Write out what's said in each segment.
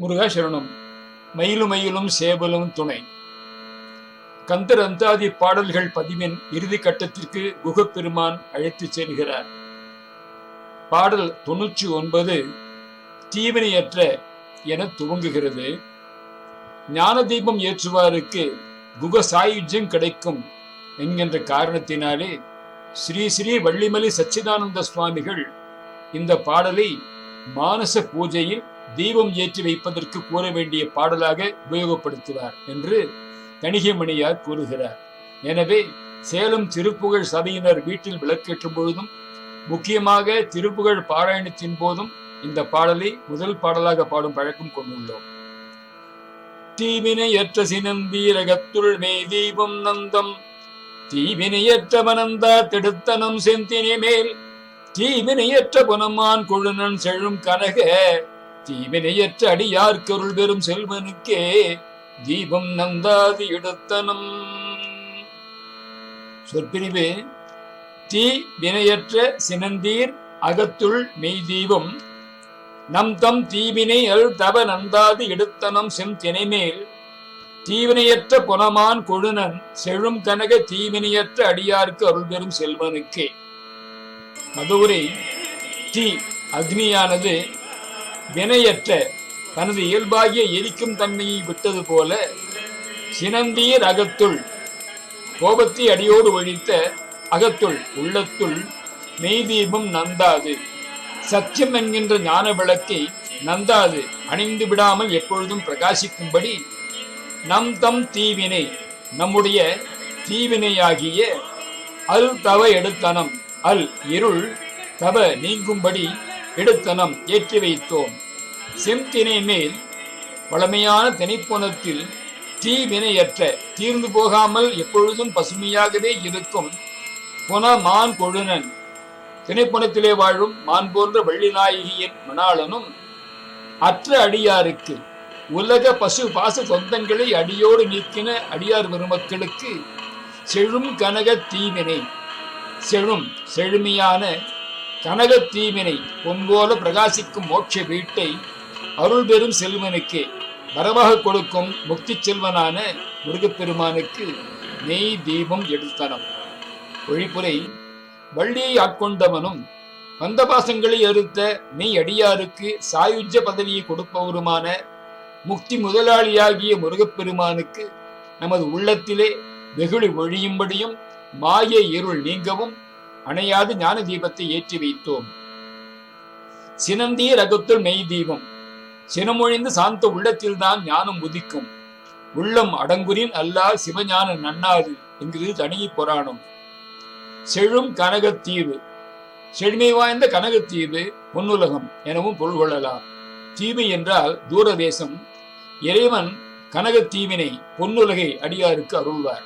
முருகா சரணம் மயிலும் மயிலும் சேவலும் துணை. கந்தர் அந்தாதி பாடல்கள் பதிவின் இறுதி கட்டத்திற்கு குகப்பெருமான் அழைத்துச் செல்கிறார். பாடல் தொன்னூற்றி ஒன்பது தீவினையற்ற என துவங்குகிறது. ஞான தீபம் ஏற்றுவாருக்கு குக சாயுஜ்யம் கிடைக்கும் என்கின்ற காரணத்தினாலே ஸ்ரீ ஸ்ரீ வள்ளிமலை சச்சிதானந்த சுவாமிகள் இந்த பாடலை மானச பூஜையில் தீபம் ஏற்றி வைப்பதற்கு கூற வேண்டிய பாடலாக உபயோகப்படுத்துவார் என்று கணிகமணியார் கூறுகிறார். எனவே சேலம் திருப்புகழ் சபையினர் வீட்டில் விளக்கேற்றும் பொழுதும் முக்கியமாக திருப்புகழ் பாராயணத்தின் போதும் இந்த பாடலை முதல் பாடலாக பாடும் பழக்கம் கொண்டுள்ளோம். தீவினையற்ற சினந்தீரகத்துள் மே தீபம் நந்தம் தீவினையற்ற மனந்தா திடுத்தனம் செந்தினி மேல் தீவினையற்ற குணமான் கொழுநன் செழும் கனக தீவினையற்ற அடியார்க்கருள் பெறும் செல்வனுக்கே தீபம் நந்தாது இடத்தனம். சொற்பிரிவு தீ வினையற்ற சினந்தீர் அகத்துள் மெய் தீபம் நம் தம் தீவினை அல் தவ நந்தாது எடுத்தனம் செம் தினைமேல் தீவினையற்ற புனமான் கொழுனன் செழும் கனக தீவினையற்ற அடியார்க்கு அருள் பெறும் செல்வனுக்கே. மதுரை தீ அக்னியானது வினையற்ற தனது இயல்பாகிய எரிக்கும் தன்மையை விட்டது போல சினந்தீர் அகத்துள் கோபத்தை அடியோடு ஒழித்த அகத்துள் உள்ளத்துள் மெய்தீபம் நந்தாது. சத்தியம் என்கின்ற ஞான விளக்கை நந்தாது. அணிந்து விடாமல் எப்பொழுதும் பிரகாசிக்கும்படி நம் தம் தீவினை நம்முடைய தீவினையாகிய அல் தவ எடுத்தனம் அல் இருள் தவ நீங்கும்படி எடுத்தனம் ஏற்றி வைத்தோம். செம்தினை மேல் வளமையான தீ வினையற்ற தீர்ந்து போகாமல் எப்பொழுதும் பசுமையாகவே இருக்கும் புன மான் கொழுனன். திணைப்புணத்திலே வாழும் மான் போன்ற வள்ளி நாயகியின் மணாளனும் அற்ற அடியாருக்கு உலக பசு பாச சொந்தங்களை அடியோடு நீக்கின அடியார் பெருமக்களுக்கு செழும் கனக தீவினை செழும் செழுமையான கனக தீவினை பொன்போல பிரகாசிக்கும் மோட்ச வீட்டை அருள் பெறும் செல்வனுக்கு வரவாக கொடுக்கும் முக்தி செல்வனான முருகப்பெருமானுக்கு நெய் தீபம் எடுத்தனம். ஒழிப்புரை வள்ளியை ஆட்கொண்டவனும் வந்தபாசங்களை அறுத்த மெய் அடியாருக்கு சாயுஜ பதவியை கொடுப்பவருமான முக்தி முதலாளியாகிய முருகப்பெருமானுக்கு நமது உள்ளத்திலே வெகுளி ஒழியும்படியும் மாய இருள் நீங்கவும் அணையாது ஞான தீபத்தை ஏற்றி வைத்தோம். சினந்தீ ரகத்துள் மெய் தீபம். சினமொழிந்து சாந்த உள்ளத்தில்தான் ஞானம் உதிக்கும். உள்ளம் அடங்குரின் அல்லா சிவஞான நன்னாது என்கிறது தனியை புராணம். செழும் கனகத்தீவு செழுமை வாய்ந்த கனகத்தீவு பொன்னுலகம் எனவும் பொருள் கொள்ளலாம். தீவு என்றால் தூரதேசம். இறைவன் கனகத்தீவினை பொன்னுலகை அடியாருக்கு அருள்வார்.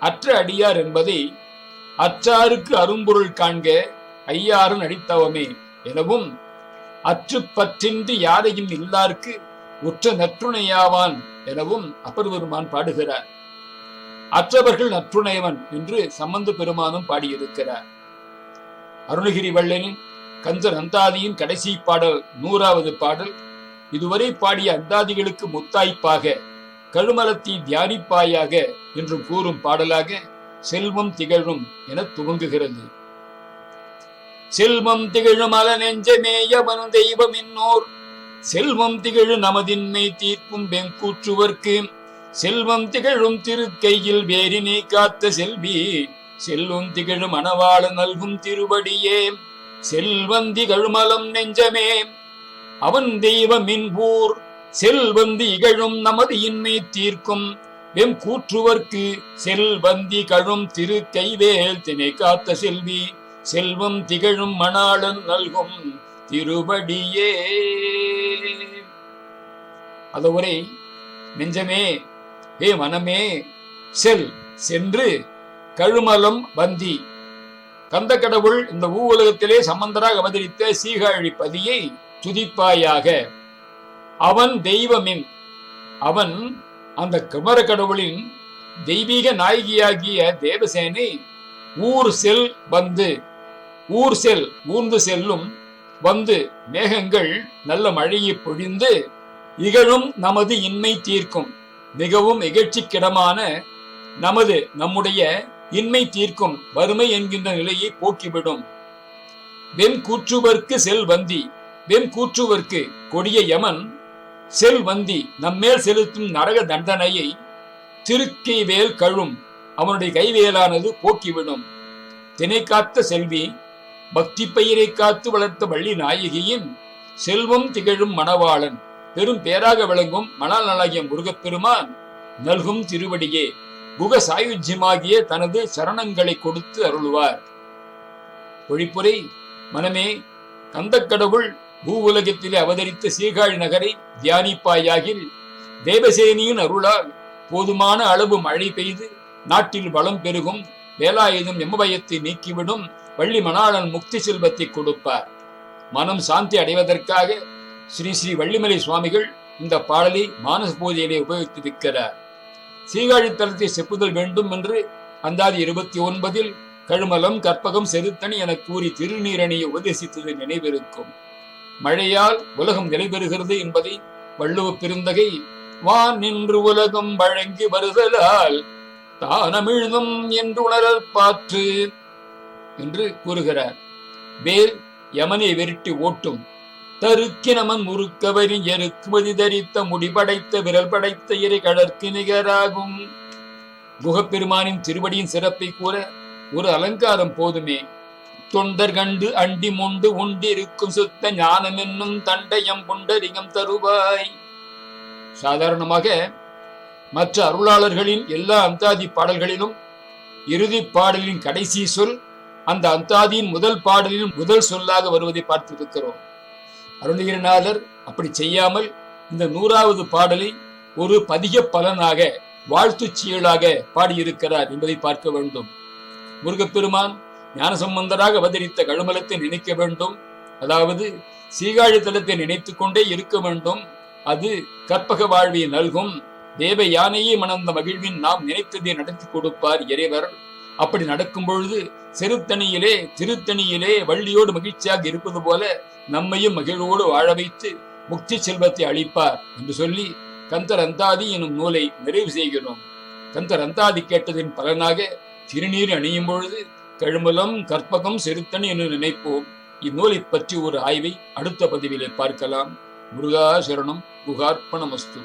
அற்ற அடியார் என்பதை அச்சாருக்கு அரும்பொருள் காண்க ஐயாறு நடித்தவமே எனவும் அற்று பற்றின்றி யாரையும் இல்லார்க்கு உற்ற நற்றுணையாவான் எனவும் அப்பர் பெருமான் பாடுகிறார். அற்றவர்கள் நற்றுணையவன் என்று சம்பந்த பெருமானும் பாடியிருக்கிறார். அருணகிரி வள்ளனின் கந்தர் அந்தாதியின் கடைசி பாடல் நூறாவது பாடல் இதுவரை பாடிய அந்தாதிகளுக்கு முத்தாய்ப்பாக கழுமலத்தை தியானிப்பாயாக என்று கூறும் பாடலாக செல்வம் திகழும் என துவங்குகிறது. செல்வம் திகழும் அல நெஞ்சமேயவன் தெய்வம் இன்னோர். செல்வம் திகழு நமதின்மை தீர்க்கும் வெங்கூற்றுவர்க்கு. செல்வம் திகழும் திருக்கையில் வேரினை காத்த செல்வி. செல்வம் திகழும் மணவாள நல்கும் திருவடியே. செல்வந்தி கழுமலம் நெஞ்சமே. அவன் தெய்வமின் ஊர் செல்வந்தி இகழும் நமது இன்மை தீர்க்கும். எம் கூற்றுவர்க்கு செல்வந்தி கழும் திரு கைவேல் தினை காத்த செல்வி செல்வம் திகழும் மணாளன் நல்கும் திருவடியே. அதுவரை நெஞ்சமே ஏ மனமே செல் சென்று கழுமலம் வந்தி. கந்த கடவுள் இந்த ஊ உலகத்திலே சம்பந்தராக அவதரித்த சீகாழி பதியை துதிப்பாயாக. அவன் தெய்வமின் அவன் அந்த குமர கடவுளின் தெய்வீக நாயகியாகிய தேவசேனை ஊர் செல் வந்து ஊர் செல் ஊர்ந்து செல்லும் வந்து மேகங்கள் நல்ல மழையை பொழிந்து இகழும் நமது இன்மை தீர்க்கும். மிகவும் இகழ்ச்சிக்கிடமான நமது நம்முடைய இன்மை தீர்க்கும் வறுமை என்கின்ற நிலையை போக்கிவிடும். வெண் கூற்றுவர்க்கு செல் வந்தி வெண் கூற்றுவர்க்கு கொடிய யமன் செல் வந்தி நம்மேல் செலுத்தும் நரக தண்டனையை திருக்கை வேல் கழும். அவனுடைய கைவேலானது போக்கிவிடும். தினை காத்த செல்வி பக்தி பயிரை காத்து வளர்த்த வள்ளி நாயகியின் செல்வம் திகழும் மணவாளன். பெரும் பேராக விளங்கும் மணாலனாகிய முருகப்பெருமான் நல்கும் திருவடியே குக சாயுஜ்யமாகிய தனது சரணங்களை கொடுத்து அருளுவார். பொழிப்புரை மனமே கந்தக்கடவுள் பூ உலகத்திலே அவதரித்த சீர்காழி நகரை தியானிப்பாயாகில் தேவசேனியின் அருளால் போதுமான அளவு மழை பெய்து நாட்டில் வளம் பெருகும் வேலாயுதம் எம்மபயத்தை நீக்கிவிடும் வள்ளி மணாளன் முக்தி செல்வத்தை கொடுப்பார். மனம் சாந்தி அடைவதற்காக ஸ்ரீ ஸ்ரீ வள்ளிமலை சுவாமிகள் இந்த பாடலை மானச பூஜையிலே உபயோகித்திருக்கிறார். சீகாழித்தலத்தை செப்புதல் வேண்டும் என்று அந்தாதி இருபத்தி ஒன்பதில் கழுமலம் கற்பகம் செருத்தணி என கூறி திருநீரணியை உபதேசித்தது நினைவிருக்கும். மழையால் உலகம் நிலைபெறுகிறது என்பதை வள்ளுவ பெருந்தகை வான் நின்று உலகம் வழங்கி வருதலால் தானமிழ்தும் என்று உணரல் பாற்று என்று கூறுகிறார். வேல் யமனை வெருட்டி ஓட்டும். தருக்கினமன் முறுக்கவரின் எருக்குமதி தரித்த முடிபடைத்த விரல் படைத்த இறை கடற்கு நிகராகும். குகப்பெருமானின் திருவடியின் சிறப்பை கூற ஒரு அலங்காரம் போதுமே. தொண்டர் கண்டு அண்டி முண்டு உண்டிருக்கும் சுத்த ஞானம் என்னும் தண்டயம் புண்டரிகம் தருவாய். சாதாரணமாக மற்ற அருளாளர்களின் எல்லா அந்தாதி பாடல்களிலும் இறுதி பாடலின் கடைசி சொல் அந்த அந்தாதியின் முதல் பாடலின் முதல் சொல்லாக வருவதை பார்த்திருக்கிறோம். அருணகிரிநாதர் அப்படி செய்யாமல் இந்த நூறாவது பாடலை ஒரு பதிக பலனாக வாழ்த்துச் செயலாக பாடியிருக்கிறார் என்பதை பார்க்க வேண்டும். முருகப்பெருமான் ஞானசம்பந்தராக அவதரித்த கழுமலத்தை நினைக்க வேண்டும். அதாவது சீகாழித்தலத்தை நினைத்து கொண்டே இருக்க வேண்டும். அது கற்பக வாழ்வை நல்கும். தேவ யானையை மணந்த மகிழ்வின் நாம் நினைத்ததை நடத்தி கொடுப்பார் இறைவர். அப்படி நடக்கும் பொழுது செருத்தணியிலே திருத்தணியிலே வள்ளியோடு மகிழ்ச்சியாக இருப்பது போல நம்மையும் மகிழ்வோடு வாழ வைத்து முக்தி செல்வத்தை அளிப்பார் என்று சொல்லி கந்தர் அந்தாதி எனும் நூலை நிறைவு செய்கிறோம். கந்தர் அந்தாதி கேட்டதின் பலனாக திருநீர் அணியும் பொழுது கழுமலம் கற்பகம் சிறுத்தன் என்று நினைப்போம். இந்நூலை பற்றி ஒரு ஆய்வை அடுத்த பதிவிலே பார்க்கலாம். முருகா சரணம் குகார்ப்பணமஸ்து